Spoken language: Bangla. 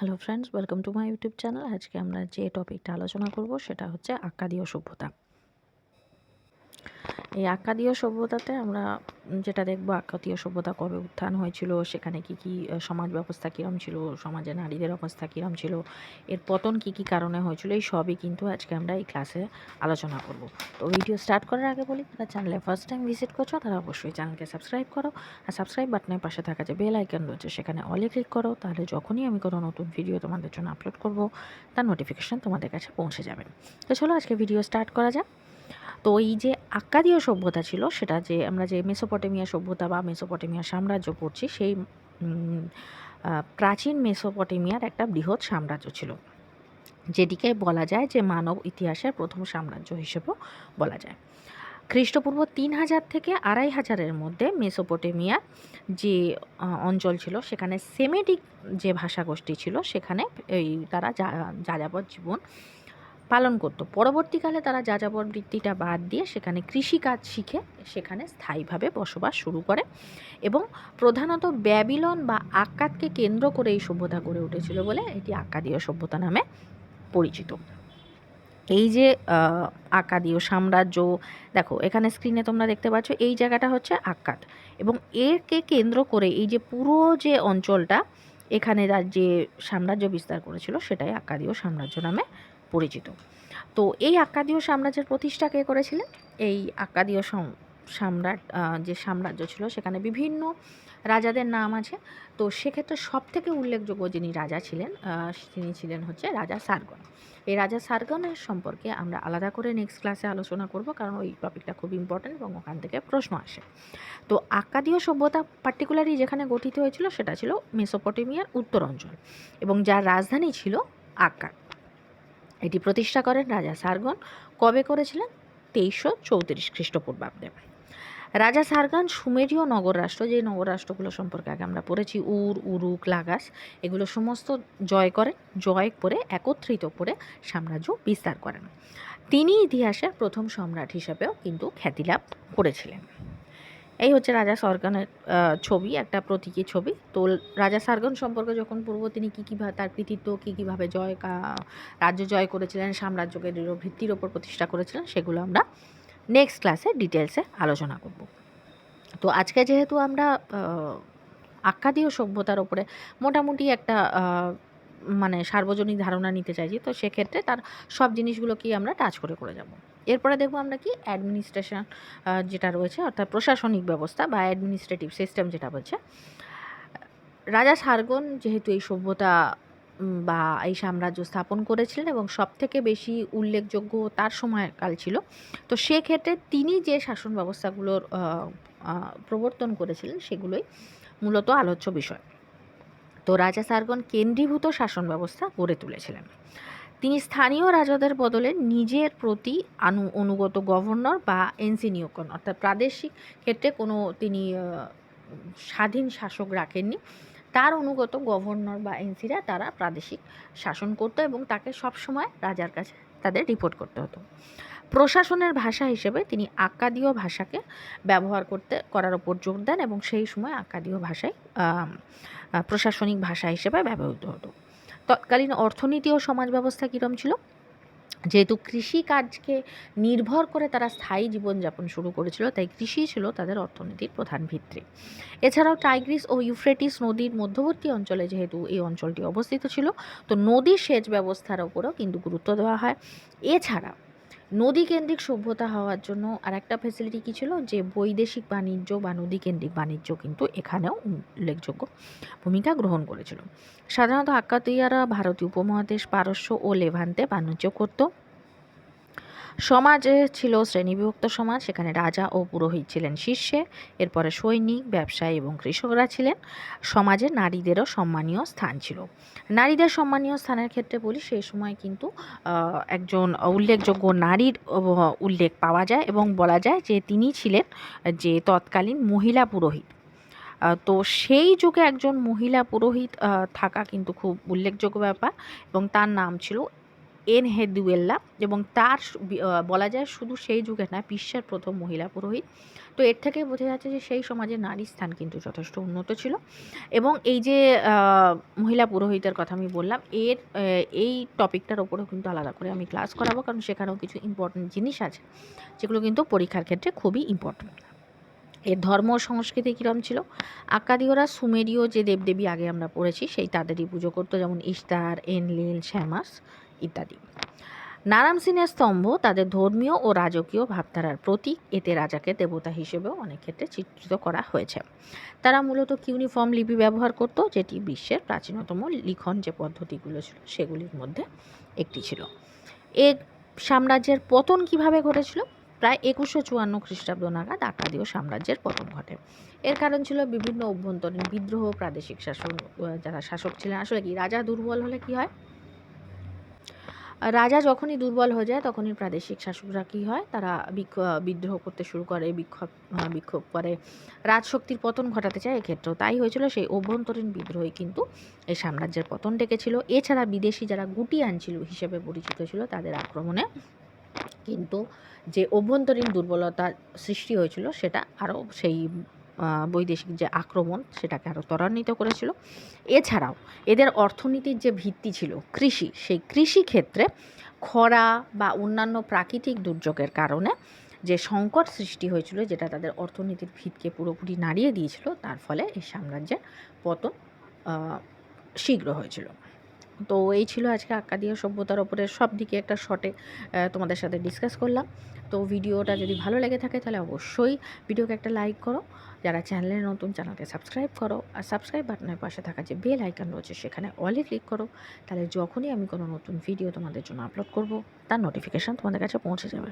Hello friends welcome to my YouTube channel আজকে আমরা যে টপিকটা আলোচনা করব, সেটা হচ্ছে আক্কাদীয় সভ্যতা। এই আক্কাদীয় সভ্যতাতে আমরা যেটা দেখব আক্কাদীয় সভ্যতা কবে উত্থান হয়েছিল, সেখানে কি কি সমাজ ব্যবস্থা কীরম ছিল, সমাজে নারীদের অবস্থা কীরম ছিল, এর পতন কি কি কারণে হয়েছিল, এই সবই কিন্তু আজকে আমরা এই ক্লাসে আলোচনা করব। তো ভিডিও স্টার্ট করার আগে বলি, যারা চ্যানেলে ফার্স্ট টাইম ভিজিট করছ, তারা অবশ্যই চ্যানেলকে সাবস্ক্রাইব করো আর সাবস্ক্রাইব বাটনের পাশে থাকা যে বেল আইকন রয়েছে, সেখানে অলে ক্লিক করো, তাহলে যখনই আমি কোনো নতুন ভিডিও তোমাদের জন্য আপলোড করব, তার নোটিফিকেশান তোমাদের কাছে পৌঁছে যাবে। তো চলো আজকে ভিডিও স্টার্ট করা যাক। তো এই যে আক্কাদীয় সভ্যতা ছিল, সেটা যে আমরা যে মেসোপটেমিয়া সভ্যতা বা মেসোপটেমিয়া সাম্রাজ্য পড়ছি, সেই প্রাচীন মেসোপটেমিয়ার একটা বৃহৎ সাম্রাজ্য ছিল, যেটিকে বলা যায় যে মানব ইতিহাসের প্রথম সাম্রাজ্য হিসেবেও বলা যায়। খ্রিস্টপূর্ব তিন হাজার থেকে আড়াই হাজারের মধ্যে মেসোপটেমিয়া যে অঞ্চল ছিল, সেখানে সেমেটিক যে ভাষাগোষ্ঠী ছিল, সেখানে এই তারা যা, যাযাবর জীবন পালন করতো। পরবর্তীকালে তারা যাযাবর বৃত্তিটা বাদ দিয়ে সেখানে কৃষিকাজ শিখে সেখানে স্থায়ীভাবে বসবাস শুরু করে এবং প্রধানত ব্যাবিলন বা আক্কাদকে কেন্দ্র করে এই সভ্যতা গড়ে উঠেছিল বলে এটি আক্কাদীয় সভ্যতা নামে পরিচিত। এই যে আকাদীয় সাম্রাজ্য, দেখো, এখানে স্ক্রিনে তোমরা দেখতে পাচ্ছ, এই জায়গাটা হচ্ছে আক্কাদ এবং এরকে কেন্দ্র করে এই যে পুরো যে অঞ্চলটা এখানে যে সাম্রাজ্য বিস্তার করেছিল সেটাই আক্কাদীয় সাম্রাজ্য নামে পরিচিত। তো এই আক্কাদীয় সাম্রাজ্যের প্রতিষ্ঠা কে করেছিলেন? এই আক্কাদীয় সম্রাট যে সাম্রাজ্য ছিল সেখানে বিভিন্ন রাজাদের নাম আছে। তো সেক্ষেত্রে সব থেকে উল্লেখযোগ্য যিনি রাজা ছিলেন তিনি ছিলেন হচ্ছে রাজা সারগন এই রাজা সারগনের সম্পর্কে আমরা আলাদা করে নেক্সট ক্লাসে আলোচনা করব কারণ ওই টপিকটা খুব ইম্পর্ট্যান্ট এবং ওখান থেকে প্রশ্ন আসে। তো আক্কাদীয় সভ্যতা পার্টিকুলারলি যেখানে গঠিত হয়েছিল সেটা ছিল মেসোপটেমিয়ার উত্তর অঞ্চল এবং যার রাজধানী ছিল আক্কাদ। এটি প্রতিষ্ঠা করেন রাজা সারগন কবে করেছিলেন? তেইশশো চৌত্রিশ খ্রিস্টপূর্বাব্দে। রাজা সারগান সুমেরীয় নগররাষ্ট্র যে নগররাষ্ট্রগুলো সম্পর্কে আগে আমরা পড়েছি, উর, উরুক, লাগাস, এগুলো সমস্ত জয় করেন, জয় করে একত্রিত করে সাম্রাজ্য বিস্তার করেন। তিনি ইতিহাসের প্রথম সম্রাট হিসেবেও কিন্তু খ্যাতিলাভ করেছিলেন। এই হচ্ছে রাজা সরগানের ছবি, একটা প্রতীকী ছবি। তো রাজা সারগন সম্পর্কে যখন পূর্ব তিনি কী কীভাবে তার কৃতিত্ব, কী কীভাবে জয় রাজ্য জয় করেছিলেন সাম্রাজ্যকে দৃঢ় ভিত্তির ওপর প্রতিষ্ঠা করেছিলেন, সেগুলো আমরা নেক্সট ক্লাসে ডিটেলসে আলোচনা করব। তো আজকে যেহেতু আমরা আক্কাদীয় সভ্যতার ওপরে মোটামুটি একটা মানে সার্বজনীন ধারণা নিতে চাইছি, তো সেক্ষেত্রে তার সব জিনিসগুলোকেই আমরা টাচ করে করে যাব। এরপরে দেখব আমরা কি অ্যাডমিনিস্ট্রেশন যেটা রয়েছে, অর্থাৎ প্রশাসনিক ব্যবস্থা বা অ্যাডমিনিস্ট্রেটিভ সিস্টেম যেটা বলছে। রাজা সারগন যেহেতু এই সভ্যতা বা এই সাম্রাজ্য স্থাপন করেছিলেন এবং সব থেকে বেশি উল্লেখযোগ্য তার সময়কাল ছিল, তো সেক্ষেত্রে তিনি যে শাসন ব্যবস্থাগুলোর প্রবর্তন করেছিলেন সেগুলোই মূলত আলোচ্য বিষয়। তো রাজা সারগন কেন্দ্রীভূত শাসন ব্যবস্থা গড়ে তুলেছিলেন। তিনি স্থানীয় রাজাদের বদলে নিজের প্রতি আনু, অনুগত গভর্নর বা এনসি নিয়োগ করেন অর্থাৎ প্রাদেশিক ক্ষেত্রে কোনো তিনি স্বাধীন শাসক রাখেননি। তার অনুগত গভর্নর বা এনসিরা তারা প্রাদেশিক শাসন করতো এবং তাকে সবসময় রাজার কাছে তাদের রিপোর্ট করতে হতো। প্রশাসনের ভাষা হিসেবে তিনি আক্কাদীয় ভাষাকে ব্যবহার করতে, করার ওপর জোর দেন এবং সেই সময় আক্কাদীয় ভাষায় প্রশাসনিক ভাষা হিসেবে ব্যবহৃত হতো। তৎকালীন অর্থনীতি ও সমাজ ব্যবস্থা কীরম ছিল? যেহেতু কৃষিকাজকে নির্ভর করে তারা স্থায়ী জীবনযাপন শুরু করেছিল, তাই কৃষি ছিল তাদের অর্থনীতির প্রধান ভিত্তি। এছাড়াও টাইগ্রিস ও ইউফ্রেটিস নদীর মধ্যবর্তী অঞ্চলে যেহেতু এই অঞ্চলটি অবস্থিত ছিল, তো নদী সেচ ব্যবস্থার ওপরও কিন্তু গুরুত্ব দেওয়া হয়। এছাড়া নদীকেন্দ্রিক সভ্যতা হওয়ার জন্য আর একটা ফেসিলিটি কী ছিল? যে বৈদেশিক বাণিজ্য বা নদীকেন্দ্রিক বাণিজ্য কিন্তু এখানেও উল্লেখযোগ্য ভূমিকা গ্রহণ করেছিল। সাধারণত আক্কাতিয়ারা ভারতীয় উপমহাদেশ, পারস্য ও লেভান্তে বাণিজ্য করতো। সমাজে ছিল শ্রেণীবিভক্ত সমাজ, সেখানে রাজা ও পুরোহিত ছিলেন শীর্ষে এরপরে সৈনিক, ব্যবসায়ী এবং কৃষকরা ছিলেন। সমাজে নারীদেরও সম্মানীয় স্থান ছিল। নারীদের সম্মানীয় স্থানের ক্ষেত্রে বলি, সেই সময় কিন্তু একজন উল্লেখযোগ্য নারীর উল্লেখ পাওয়া যায় এবং বলা যায় যে তিনি ছিলেন যে তৎকালীন মহিলা পুরোহিত। তো সেই যুগে একজন মহিলা পুরোহিত থাকা কিন্তু খুব উল্লেখযোগ্য ব্যাপার এবং তার নাম ছিল এন হেদুয়েল্লা এবং তার বলা যায় শুধু সেই যুগে না, বিশ্বের প্রথম মহিলা পুরোহিত। তো এর থেকে বোঝা যাচ্ছে যে সেই সমাজে নারী স্থান কিন্তু যথেষ্ট উন্নত ছিল। এবং এই যে মহিলা পুরোহিতের কথা আমি বললাম, এর এই টপিকটার ওপরেও কিন্তু আলাদা করে আমি ক্লাস করাবো, কারণ সেখানেও কিছু ইম্পর্টেন্ট জিনিস আছে, যেগুলো কিন্তু পরীক্ষার ক্ষেত্রে খুবই ইম্পর্টেন্ট এর ধর্ম সংস্কৃতি কীরকম ছিল? আকাদীয়রা সুমেরীয় যে দেবদেবী আগে আমরা পড়েছি, সেই তাদেরই পুজো করতো, যেমন ইস্তার এনলিল, শ্যামাস। ইত্যাদি। নারামসিনের স্তম্ভ তাদের ধর্মীয় ও রাজকীয় ভাবধারার প্রতীক। এতে রাজাকে দেবতা হিসেবেও অনেক ক্ষেত্রে চিত্রিত করা হয়েছে। তারা মূলত কিউনিফর্ম লিপি ব্যবহার করত, যেটি বিশ্বের প্রাচীনতম লিখন যে পদ্ধতিগুলো ছিল, সেগুলির মধ্যে একটি ছিল। এ সাম্রাজ্যের পতন কীভাবে ঘটেছিল? প্রায় একুশশো চুয়ান্ন খ্রিস্টাব্দ নাগাদ আকাদীয় সাম্রাজ্যের পতন ঘটে। এর কারণ ছিল বিভিন্ন অভ্যন্তরীণ বিদ্রোহ, প্রাদেশিক শাসন যারা শাসক ছিলেন। আসলে কি, রাজা দুর্বল হলে কি হয়? রাজা যখনই দুর্বল হয়ে যায়, তখনই প্রাদেশিক শাসকরা কী হয়? তারা বিদ্রোহ করতে শুরু করে, বিক্ষোভ বিক্ষোভ করে। রাজশক্তির পতন ঘটাতে চায় এক্ষেত্রেও তাই হয়েছিল। সেই অভ্যন্তরীণ বিদ্রোহই কিন্তু এই সাম্রাজ্যের পতন ডেকেছিল। এছাড়া বিদেশি যারা গুটিয়ান ছিল হিসেবে পরিচিত ছিল, তাদের আক্রমণে কিন্তু যে অভ্যন্তরীণ দুর্বলতা সৃষ্টি হয়েছিল, সেটা আরও সেই বৈদেশিক যে আক্রমণ সেটাকে আরও ত্বরান্বিত করেছিল। এছাড়াও এদের অর্থনীতির যে ভিত্তি ছিল কৃষি, সেই কৃষি ক্ষেত্রে খরা বা অন্যান্য প্রাকৃতিক দুর্যোগের কারণে যে সংকট সৃষ্টি হয়েছিল, যেটা তাদের অর্থনীতির ভিতকে পুরোপুরি নাড়িয়ে দিয়েছিল, তার ফলে এই সাম্রাজ্যের পতন শীঘ্র হয়েছিল। তো এই ছিল আজকে আক্কাদীয় সভ্যতার ওপরে সব দিকে একটা শর্টে তোমাদের সাথে ডিসকাস করলাম। তো ভিডিওটা যদি ভালো লেগে থাকে তাহলে অবশ্যই ভিডিওকে একটা লাইক করো। যারা চ্যানেলে নতুন চ্যানেলকে সাবস্ক্রাইব করো। আর সাবস্ক্রাইব বাটনের পাশে থাকা যে বেল আইকন রয়েছে, সেখানে অলে ক্লিক করো। তাহলে যখনই আমি কোনো নতুন ভিডিও তোমাদের জন্য আপলোড করব, তার নোটিফিকেশান তোমাদের কাছে পৌঁছে যাবে।